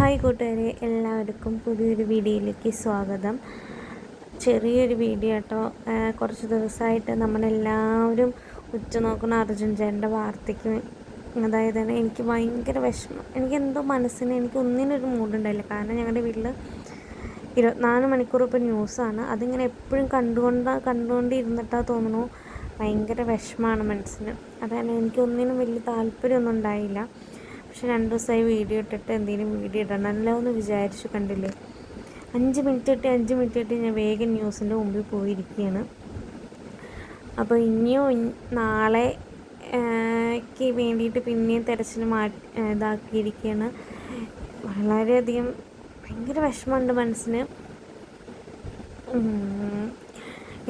Hi കൂട്ടുകാരെ എല്ലാവർക്കും പുതിയൊരു വീഡിയോയിലേക്ക് സ്വാഗതം. ചെറിയൊരു വീഡിയോ കേട്ടോ. കുറച്ച് ദിവസമായിട്ട് നമ്മളെല്ലാവരും ഉച്ച നോക്കുന്ന അർജുൻ ചേട്ടന്റെ വാർത്തയ്ക്ക് അതായത് തന്നെ എനിക്ക് ഭയങ്കര വിഷമം. എനിക്ക് എന്തോ മനസ്സിന് എനിക്ക് ഒന്നിനൊരു മൂഡുണ്ടായില്ല. കാരണം ഞങ്ങളുടെ വീട്ടിൽ ഇരുപത്തിനാല് മണിക്കൂർ ഇപ്പോൾ ന്യൂസാണ്. അതിങ്ങനെ എപ്പോഴും കണ്ടുകൊണ്ട് കണ്ടുകൊണ്ടിരുന്നിട്ടാ തോന്നുന്നു. ഭയങ്കര വിഷമമാണ് മനസ്സിന്. അതാണ് എനിക്കൊന്നിനും വലിയ താല്പര്യമൊന്നും ഉണ്ടായില്ല. പക്ഷെ രണ്ട് ദിവസമായി വീഡിയോ ഇട്ടിട്ട് എന്തെങ്കിലും വീഡിയോ ഇടണമല്ലോ എന്ന് വിചാരിച്ചു കണ്ടില്ലേ? അഞ്ച് മിനിറ്റ് ഇട്ട് അഞ്ച് മിനിറ്റ് ഇട്ട് ഞാൻ വേഗം ന്യൂസിന്റെ മുമ്പിൽ പോയിരിക്കുകയാണ്. അപ്പോൾ ഇനിയും നാളെ വേണ്ടിയിട്ട് പിന്നെയും തിരച്ചിൽ മാറ്റി ഇതാക്കിയിരിക്കുകയാണ്. വളരെയധികം ഭയങ്കര വിഷമമുണ്ട് മനസ്സിന്.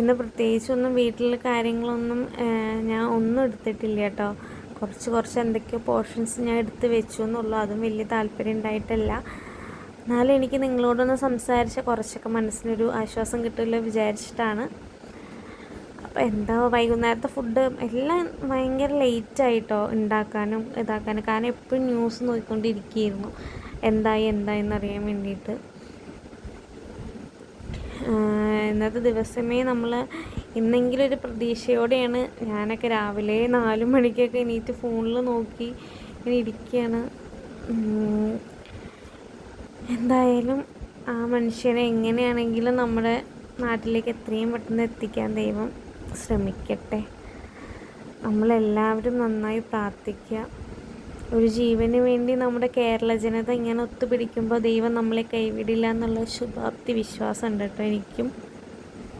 ഇന്ന് പ്രത്യേകിച്ചൊന്നും വീട്ടിലെ കാര്യങ്ങളൊന്നും ഞാൻ ഒന്നും എടുത്തിട്ടില്ല കേട്ടോ. കുറച്ച് കുറച്ച് എന്തൊക്കെയോ പോർഷൻസ് ഞാൻ എടുത്ത് വെച്ചു എന്നുള്ളൂ. അതും വലിയ താല്പര്യം ഉണ്ടായിട്ടല്ല. എന്നാലും എനിക്ക് നിങ്ങളോടൊന്ന് സംസാരിച്ച കുറച്ചൊക്കെ മനസ്സിനൊരു ആശ്വാസം കിട്ടുമല്ലോ വിചാരിച്ചിട്ടാണ്. അപ്പോൾ എന്താ വൈകുന്നേരത്തെ ഫുഡ് എല്ലാം ഭയങ്കര ലേറ്റായിട്ടോ ഉണ്ടാക്കാനും ഇതാക്കാനും. കാരണം എപ്പോഴും ന്യൂസ് നോക്കിക്കൊണ്ടിരിക്കുകയായിരുന്നു. എന്തായി എന്തായി എന്നറിയാൻ വേണ്ടിയിട്ട്. ഇന്നത്തെ ദിവസമേ നമ്മൾ ഇന്നെങ്കിലും ഒരു പ്രതീക്ഷയോടെയാണ് ഞാനൊക്കെ രാവിലെ നാലു മണിക്കൊക്കെ എണീറ്റ് ഫോണിൽ നോക്കി ഇങ്ങനെ ഇരിക്കുകയാണ് എന്തായാലും ആ മനുഷ്യനെ എങ്ങനെയാണെങ്കിലും നമ്മുടെ നാട്ടിലേക്ക് എത്രയും പെട്ടെന്ന് എത്തിക്കാൻ ദൈവം ശ്രമിക്കട്ടെ. നമ്മളെല്ലാവരും നന്നായി പ്രാർത്ഥിക്കുക. ഒരു ജീവന് വേണ്ടി നമ്മുടെ കേരള ജനത ഇങ്ങനെ ഒത്തുപിടിക്കുമ്പോൾ ദൈവം നമ്മളെ കൈവിടില്ല എന്നുള്ള ശുഭാപ്തി വിശ്വാസം ഉണ്ട് കേട്ടോ എനിക്കും.